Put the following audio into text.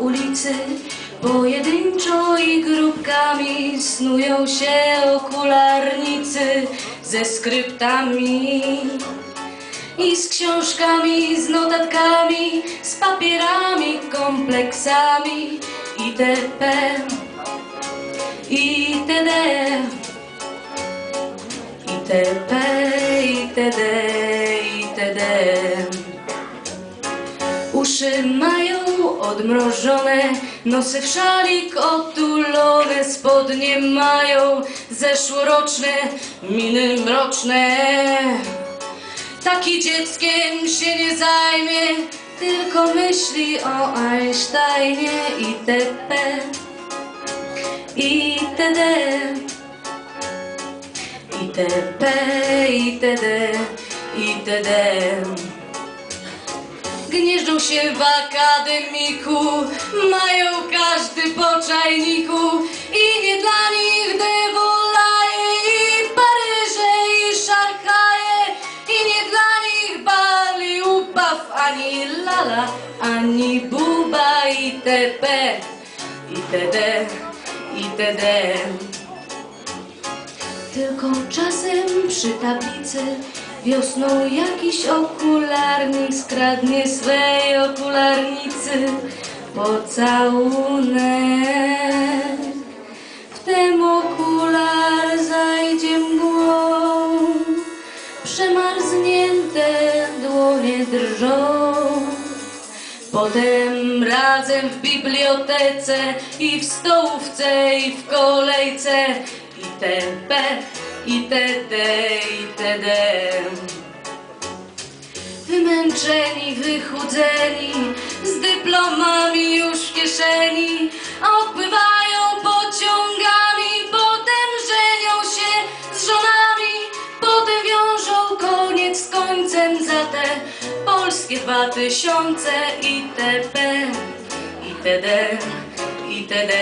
ulicy Pojedynczo i grupkami snują się okularnicy ze skryptami i z książkami, z notatkami, z papierami, kompleksami itp. itd. itp. itd. itd. Uszy mają odmrożone, nosy w szalik otulone, spodnie mają zeszłoroczne, miny mroczne. Taki dzieckiem się nie zajmie, tylko myśli o Einsteinie itp. itd. itp. itd. itd. Gnieżdżą się w akademiku, mają każdy po czajniku i nie dla nich dewolaje i Paryże i Szarkaje i nie dla nich bali upaw ani lala, ani buba itp. itd. itd. Tylko czasem przy tablicy wiosną jakiś okularnik skradnie swej okularnicy pocałunek. Wtem okular zajdzie mgłą, przemarznięte dłonie drżą. Potem razem w bibliotece i w stołówce i w kolejce itp. itd. itd. Wymęczeni, wychudzeni, z dyplomami już w kieszeni, odpływają pociągami, potem żenią się z żonami, potem wiążą koniec z końcem za te polskie dwa tysiące itp. itd. itd.